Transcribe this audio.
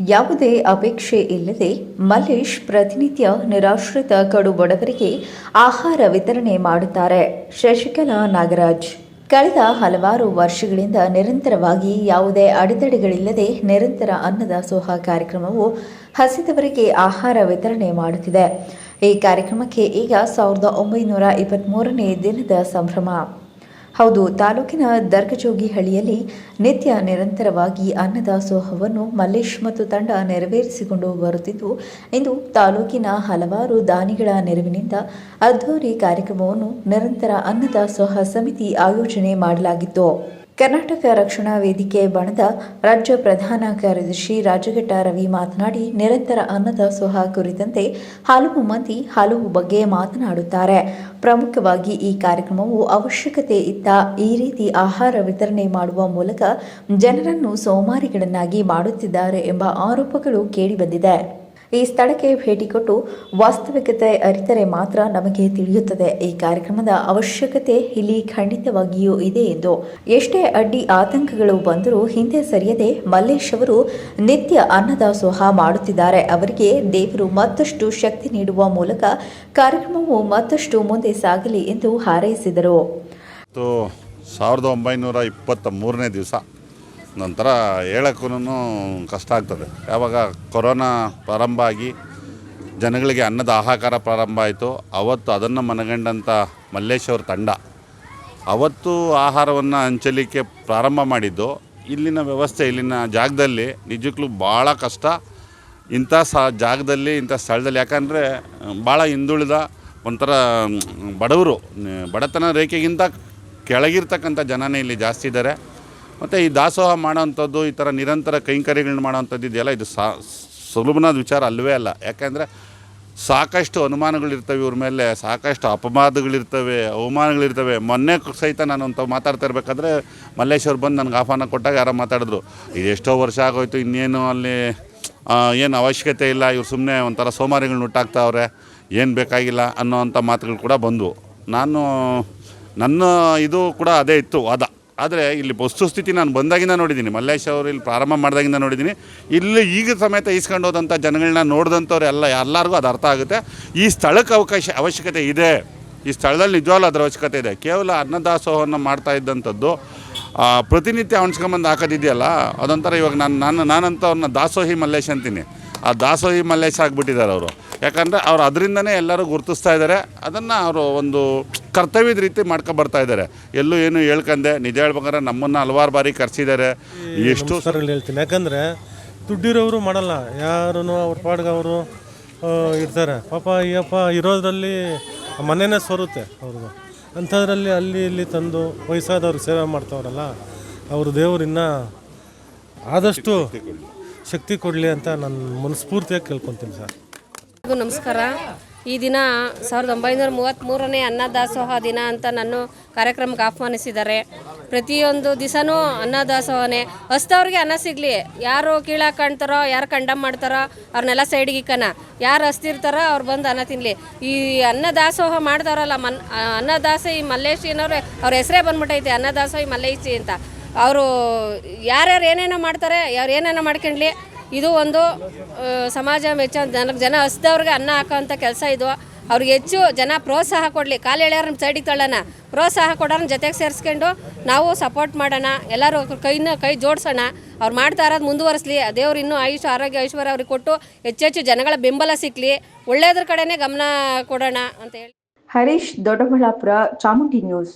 ಯಾವುದೇ ಅಪೇಕ್ಷೆ ಇಲ್ಲದೆ ಮಲ್ಲೇಶ್ ಪ್ರತಿನಿತ್ಯ ನಿರಾಶ್ರಿತ ಕಡು ಬಡವರಿಗೆ ಆಹಾರ ವಿತರಣೆ ಮಾಡುತ್ತಾರೆ. ಶಶಿಕಲಾ ನಾಗರಾಜ್. ಕಳೆದ ಹಲವಾರು ವರ್ಷಗಳಿಂದ ನಿರಂತರವಾಗಿ ಯಾವುದೇ ಅಡೆತಡೆಗಳಿಲ್ಲದೆ ನಿರಂತರ ಅನ್ನದಾಸೋಹ ಕಾರ್ಯಕ್ರಮವು ಹಸಿದವರಿಗೆ ಆಹಾರ ವಿತರಣೆ ಮಾಡುತ್ತಿದೆ. ಈ ಕಾರ್ಯಕ್ರಮಕ್ಕೆ ಈಗ ಸಾವಿರದ ಒಂಬೈನೂರ ಇಪ್ಪತ್ತ್ಮೂರನೇ ದಿನದ ಸಂಭ್ರಮ. ಹೌದು, ತಾಲೂಕಿನ ದರ್ಗಜೋಗಿಹಳ್ಳಿಯಲ್ಲಿ ನಿತ್ಯ ನಿರಂತರವಾಗಿ ಅನ್ನದಾಸೋಹವನ್ನು ಮಲ್ಲೇಶ್ ಮತ್ತು ತಂಡ ನೆರವೇರಿಸಿಕೊಂಡು ಬರುತ್ತಿದ್ದು, ಇಂದು ತಾಲೂಕಿನ ಹಲವಾರು ದಾನಿಗಳ ನೆರವಿನಿಂದ ಅದ್ಧೂರಿ ಕಾರ್ಯಕ್ರಮವನ್ನು ನಿರಂತರ ಅನ್ನದಾಸೋಹ ಸಮಿತಿ ಆಯೋಜನೆ ಮಾಡಲಾಗಿತ್ತು. ಕರ್ನಾಟಕ ರಕ್ಷಣಾ ವೇದಿಕೆ ಬಣದ ರಾಜ್ಯ ಪ್ರಧಾನ ಕಾರ್ಯದರ್ಶಿ ರಾಜಘಟ್ಟ ರವಿ ಮಾತನಾಡಿ, ನಿರಂತರ ಅನ್ನದ ಅನ್ನದಾಸೋಹ ಕುರಿತಂತೆ ಹಲವು ಮಂದಿ ಹಲವು ಬಗ್ಗೆ ಮಾತನಾಡುತ್ತಾರೆ. ಪ್ರಮುಖವಾಗಿ ಈ ಕಾರ್ಯಕ್ರಮವು ಅವಶ್ಯಕತೆ ಇತ್ತ ಈ ರೀತಿ ಆಹಾರ ವಿತರಣೆ ಮಾಡುವ ಮೂಲಕ ಜನರನ್ನು ಸೋಮಾರಿಗಳನ್ನಾಗಿ ಮಾಡುತ್ತಿದ್ದಾರೆ ಎಂಬ ಆರೋಪಗಳು ಕೇಳಿಬಂದಿದೆ ಈ ಸ್ಥಳಕ್ಕೆ ಭೇಟಿ ಕೊಟ್ಟು ವಾಸ್ತವಿಕತೆ ಅರಿತರೆ ಮಾತ್ರ ನಮಗೆ ತಿಳಿಯುತ್ತದೆ. ಈ ಕಾರ್ಯಕ್ರಮದ ಅವಶ್ಯಕತೆ ಇಲ್ಲಿ ಖಂಡಿತವಾಗಿಯೂ ಇದೆ ಎಂದು. ಎಷ್ಟೇ ಅಡ್ಡಿ ಆತಂಕಗಳು ಬಂದರೂ ಹಿಂದೆ ಸರಿಯದೆ ಮಲ್ಲೇಶ್ ಅವರು ನಿತ್ಯ ಅನ್ನದಾಸೋಹ ಮಾಡುತ್ತಿದ್ದಾರೆ. ಅವರಿಗೆ ದೇವರು ಮತ್ತಷ್ಟು ಶಕ್ತಿ ನೀಡುವ ಮೂಲಕ ಕಾರ್ಯಕ್ರಮವು ಮತ್ತಷ್ಟು ಮುಂದೆ ಸಾಗಲಿ ಎಂದು ಹಾರೈಸಿದರು. ಸಾವಿರದ ಒಂಬೈನೂರ ಇಪ್ಪತ್ತ ಮೂರನೇ ದಿವಸ. ನಂತರ ಹೇಳೋಕ್ಕೂ ಕಷ್ಟ ಆಗ್ತದೆ. ಯಾವಾಗ ಕೊರೋನಾ ಪ್ರಾರಂಭ ಆಗಿ ಜನಗಳಿಗೆ ಅನ್ನದ ಆಹಾಕಾರ ಪ್ರಾರಂಭ ಆಯಿತು, ಅವತ್ತು ಅದನ್ನು ಮನಗಂಡಂಥ ಮಲ್ಲೇಶ್ ಅವ್ರ ತಂಡ ಅವತ್ತು ಆಹಾರವನ್ನು ಹಂಚಲಿಕ್ಕೆ ಪ್ರಾರಂಭ ಮಾಡಿದ್ದು. ಇಲ್ಲಿನ ವ್ಯವಸ್ಥೆ, ಇಲ್ಲಿನ ಜಾಗದಲ್ಲಿ ನಿಜಕ್ಕೂ ಭಾಳ ಕಷ್ಟ. ಇಂಥ ಸ, ಜಾಗದಲ್ಲಿ, ಇಂಥ ಸ್ಥಳದಲ್ಲಿ, ಯಾಕಂದರೆ ಭಾಳ ಹಿಂದುಳಿದ ಒಂಥರ ಬಡವರು, ಬಡತನ ರೇಖೆಗಿಂತ ಕೆಳಗಿರ್ತಕ್ಕಂಥ ಜನನೇ ಇಲ್ಲಿ ಜಾಸ್ತಿ ಇದ್ದಾರೆ. ಮತ್ತು ಈ ದಾಸೋಹ ಮಾಡೋವಂಥದ್ದು, ಈ ಥರ ನಿರಂತರ ಕೈಂಕರ್ಯಗಳನ್ನ ಮಾಡೋವಂಥದ್ದು ಇದೆಯಲ್ಲ, ಇದು ಸಾ, ಸುಲಭನಾದ ವಿಚಾರ ಅಲ್ಲವೇ ಅಲ್ಲ. ಯಾಕೆಂದರೆ ಸಾಕಷ್ಟು ಅನುಮಾನಗಳಿರ್ತವೆ ಇವ್ರ ಮೇಲೆ, ಸಾಕಷ್ಟು ಅಪಮಾದಗಳಿರ್ತವೆ ಅವಮಾನಗಳಿರ್ತವೆ. ಮೊನ್ನೆ ಸಹಿತ ನಾನು ಅಂತ ಮಾತಾಡ್ತಾ ಇರಬೇಕಾದ್ರೆ ಮಲ್ಲೇಶ್ವರ್ ಬಂದು ನನಗೆ ಆಹ್ವಾನ ಕೊಟ್ಟಾಗ ಯಾರೋ ಮಾತಾಡಿದ್ರು ಇದು ಎಷ್ಟೋ ವರ್ಷ ಆಗೋಯ್ತು, ಇನ್ನೇನು ಅಲ್ಲಿ ಏನು ಅವಶ್ಯಕತೆ ಇಲ್ಲ, ಇವ್ರು ಸುಮ್ಮನೆ ಒಂಥರ ಸೋಮಾರಿಗಳನ್ನ ಹುಟ್ಟಾಕ್ತಾವ್ರೆ ಏನು ಬೇಕಾಗಿಲ್ಲ ಅನ್ನೋವಂಥ ಮಾತುಗಳು ಕೂಡ ಬಂದವು. ನಾನು, ನನ್ನ ಇದು ಕೂಡ ಅದೇ ಇತ್ತು ವಾದ. ಆದರೆ ಇಲ್ಲಿ ವಸ್ತುಸ್ಥಿತಿ ನಾನು ಬಂದಾಗಿಂದ ನೋಡಿದ್ದೀನಿ. ಮಲ್ಲೇಶ್ ಅವರು ಇಲ್ಲಿ ಪ್ರಾರಂಭ ಮಾಡಿದಾಗಿಂದ ನೋಡಿದ್ದೀನಿ. ಇಲ್ಲಿ ಈಗ ಸಮೇತ ಈಸ್ಕೊಂಡು ಹೋದಂಥ ಜನಗಳನ್ನ ನೋಡಿದಂಥವ್ರು ಎಲ್ಲ ಎಲ್ಲರಿಗೂ ಅದು ಅರ್ಥ ಆಗುತ್ತೆ. ಈ ಸ್ಥಳಕ್ಕೆ ಅವಕಾಶ ಅವಶ್ಯಕತೆ ಇದೆ. ಈ ಸ್ಥಳದಲ್ಲಿ ನಿಜವಾಗ್ಲೂ ಅದರ ಅವಶ್ಯಕತೆ ಇದೆ. ಕೇವಲ ಅನ್ನದಾಸೋಹವನ್ನು ಮಾಡ್ತಾ ಇದ್ದಂಥದ್ದು ಪ್ರತಿನಿತ್ಯ ಅವಣಿಸ್ಕೊಂಬಂದು ಹಾಕೋದಿದೆಯಲ್ಲ? ಅದೊಂಥರ ಇವಾಗ ನಾನು ನಾನು ನಾನಂತ ಅವ್ರನ್ನ ದಾಸೋಹಿ ಮಲ್ಲೇಶ್ ಅಂತೀನಿ. ಆ ದಾಸೋಹಿ ಮಲ್ಲೇಶ್ ಆಗಿಬಿಟ್ಟಿದ್ದಾರೆ ಅವರು. ಯಾಕಂದರೆ ಅವ್ರು ಅದರಿಂದನೇ ಎಲ್ಲರೂ ಗುರುತಿಸ್ತಾ ಇದ್ದಾರೆ. ಅದನ್ನು ಅವರು ಒಂದು ಕರ್ತವ್ಯದ ರೀತಿ ಮಾಡ್ಕೊಂಡು ಬರ್ತಾ ಇದ್ದಾರೆ. ಎಲ್ಲೂ ಏನು ಹೇಳ್ಕಂದೆ. ನಿಜ ಹೇಳ್ಬೇಕಂದ್ರೆ ನಮ್ಮನ್ನು ಹಲವಾರು ಬಾರಿ ಕರೆಸಿದ್ದಾರೆ. ಎಷ್ಟು ಸರ್ ಹೇಳ್ತೀನಿ. ಯಾಕಂದರೆ ದುಡ್ಡಿರೋರು ಮಾಡಲ್ಲ. ಯಾರೂ ಅವ್ರ ಪಾಡ್ಗೆ ಅವರು ಇರ್ತಾರೆ. ಪಾಪ ಅಯ್ಯಪ್ಪ ಇರೋದ್ರಲ್ಲಿ ಮನೆನೇ ಸೋರುತ್ತೆ ಅವ್ರದ್ದು ಅಂಥದ್ರಲ್ಲಿ ಅಲ್ಲಿ ಇಲ್ಲಿ ತಂದು ವಯಸ್ಸಾದವ್ರಿಗೆ ಸೇವೆ ಮಾಡ್ತವ್ರಲ್ಲ ಅವರು ದೇವರಿನ್ನ ಆದಷ್ಟು ಶಕ್ತಿ ಕೊಡಲಿ ಅಂತ ನಾನು ಮನಸ್ಫೂರ್ತಿಯಾಗಿ ಕೇಳ್ಕೊತೀನಿ ಸರ್. ನಮಸ್ಕಾರ. ಈ ದಿನ ಸಾವಿರದ ಒಂಬೈನೂರ ಮೂವತ್ತ್ಮೂರನೇ ಅನ್ನದಾಸೋಹ ದಿನ ಅಂತ ನಾನು ಕಾರ್ಯಕ್ರಮಕ್ಕೆ ಆಹ್ವಾನಿಸಿದ್ದಾರೆ. ಪ್ರತಿಯೊಂದು ದಿವಸನೂ ಅನ್ನದಾಸೋಹನೇ. ಹಸ್ತವ್ರಿಗೆ ಅನ್ನ ಸಿಗಲಿ. ಯಾರು ಕೀಳಾ ಕಾಣ್ತಾರೋ, ಯಾರು ಕಂಡಮ್ ಮಾಡ್ತಾರೋ, ಅವ್ರನ್ನೆಲ್ಲ ಸೈಡಿಗೆ ಯಾರು ಹಸ್ತಿರ್ತಾರೋ ಅವ್ರು ಬಂದು ಅನ್ನ ತಿನ್ನಲಿ ಈ ಅನ್ನದಾಸೋಹ ಮಾಡ್ತಾರಲ್ಲ ಮನ್ ಅನ್ನದಾಸ ಈ ಮಲ್ಲೇಶಿನವ್ರೆ ಅವ್ರ ಹೆಸರೇ ಬಂದ್ಬಿಟ್ಟೈತೆ ಅನ್ನದಾಸೋಹ ಈ ಮಲ್ಲೇಶಿ ಅಂತ. ಅವರು ಯಾರ್ಯಾರು ಏನೇನೋ ಮಾಡ್ತಾರೆ ಯಾರು ಏನೇನೋ ಮಾಡ್ಕೊಂಡ್ಲಿ, ಇದು ಒಂದು ಸಮಾಜ ಮೆಚ್ಚ ಜನಕ್ಕೆ ಜನ ಹಸ್ದವ್ರಿಗೆ ಅನ್ನ ಹಾಕೋಂಥ ಕೆಲಸ ಇದು. ಅವ್ರಿಗೆ ಹೆಚ್ಚು ಜನ ಪ್ರೋತ್ಸಾಹ ಕೊಡಲಿ. ಕಾಲು ಎಳೆಯೋರನ್ನ ಸೈಡಿಗೆ ತಳ್ಳೋಣ. ಪ್ರೋತ್ಸಾಹ ಕೊಡೋರನ್ನ ಜೊತೆಗೆ ಸೇರಿಸ್ಕೊಂಡು ನಾವು ಸಪೋರ್ಟ್ ಮಾಡೋಣ. ಎಲ್ಲರೂ ಕೈನ, ಕೈ ಜೋಡಿಸೋಣ. ಅವ್ರು ಮಾಡ್ತಾ ಇರೋದು ಮುಂದುವರಿಸಲಿ. ದೇವ್ರು ಇನ್ನೂ ಆಯುಷ್ ಆರೋಗ್ಯ, ಐಶ್ವರ್ಯ ಅವ್ರಿಗೆ ಕೊಟ್ಟು ಹೆಚ್ಚೆಚ್ಚು ಜನಗಳ ಬೆಂಬಲ ಸಿಕ್ಕಲಿ ಒಳ್ಳೆಯದ್ರ ಕಡೆನೇ ಗಮನ ಕೊಡೋಣ ಅಂತ ಹೇಳಿ. ಹರೀಶ್, ದೊಡ್ಡಬಳ್ಳಾಪುರ, ಚಾಮುಂಡಿ ನ್ಯೂಸ್.